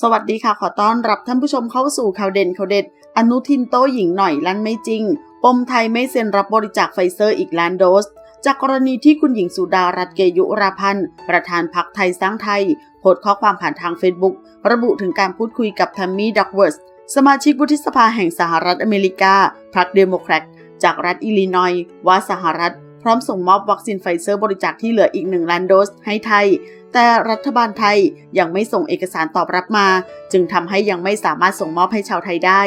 สวัสดีค่ะ ขอต้อนรับท่านผู้ชมเข้าสู่ข่าวเด่นข่าวเด็ด อนุทินโต้หญิงหน่อยลั่นไม่จริง ปมไทยไม่เซ็นรับบริจาคไฟเซอร์อีกล้านโดส จากกรณีที่คุณหญิงสุดารัตน์เกยุราพันธ์ ประธานพักไทยสร้างไทย โพสต์ข้อความผ่านทางเฟซบุ๊กระบุถึงการพูดคุยกับทัมมี่ดักเวิร์สสมาชิกวุฒิสภาแห่งสหรัฐอเมริกา พรรคเดโมแครตจากรัฐอิลลินอยสว่าสหรัฐ พร้อมส่งมอบวัคซีนไฟเซอร์บริจาคที่เหลืออีก1ล้านโดสให้ไทย แต่รัฐบาลไทยยังไม่ส่งเอกสารตอบรับมา จึงทำให้ยังไม่สามารถส่งมอบให้ชาวไทยได้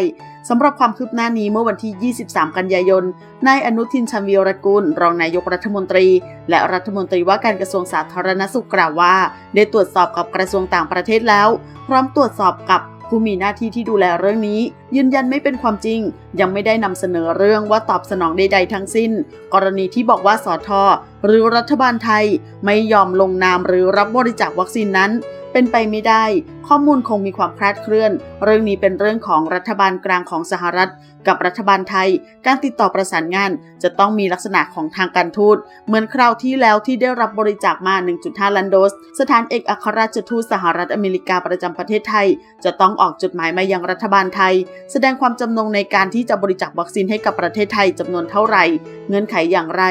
สำหรับความคืบหน้านี้เมื่อวันที่ 23 กันยายน นายอนุทินชาญวีรกุลรองนายกรัฐมนตรี และรัฐมนตรีว่าการกระทรวงสาธารณสุขกล่าวว่า ได้ตรวจสอบกับกระทรวงต่างประเทศแล้ว พร้อมตรวจสอบกับ ผู้มีหน้าที่ที่ดูแลเรื่องนี้ ยืนยันไม่เป็นความจริง ยังไม่ได้นำเสนอเรื่องว่าตอบสนองใด ๆ ทั้งสิ้น กรณีที่บอกว่าสอทอหรือรัฐบาลไทย ไม่ยอมลงนามหรือรับบริจาควัคซีนนั้น เป็นไปไม่ได้ ข้อมูลคงมีความคลาดเคลื่อน เรื่องนี้เป็นเรื่องของรัฐบาลกลางของสหรัฐ กับรัฐบาลไทย การติดต่อประสานงาน จะต้องมีลักษณะของทางการทูต เหมือนคราวที่แล้วที่ได้รับบริจาคมา 1.5 ล้านโดส สถานเอกอัครราชทูตสหรัฐอเมริกาประจำประเทศไทย จะต้องออกจดหมายมายังรัฐบาลไทย แสดงความจำนงในการที่จะบริจาควัคซีนให้กับประเทศไทยจำนวนเท่าไหร่ เงื่อนไขอย่างไร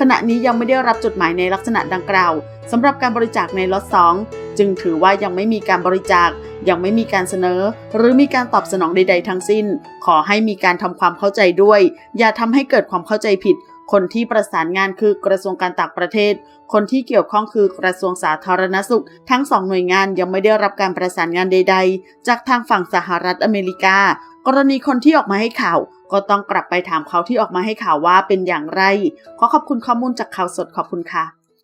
ขณะนี้ยังไม่ได้รับจดหมายในลักษณะดังกล่าวสำหรับการบริจาคในล็อต2 จึงถือว่ายังไม่มีการบริจาค ยังไม่มีการเสนอ หรือมีการตอบสนองใด ๆ ทั้งสิ้น ขอให้มีการทำความเข้าใจด้วย อย่าทำให้เกิดความเข้าใจผิด คนที่ประสานงานคือกระทรวงการต่างประเทศ คนที่เกี่ยวข้องคือกระทรวงสาธารณสุข ทั้งสองหน่วยงานยังไม่ได้รับการประสานงานใด ๆ จากทางฝั่งสหรัฐอเมริกา กรณีคนที่ออกมาให้ข่าวก็ต้องกลับไปถามเขาที่ออกมาให้ข่าวว่าเป็นอย่างไร ขอขอบคุณข้อมูลจากข่าวสดขอบคุณค่ะ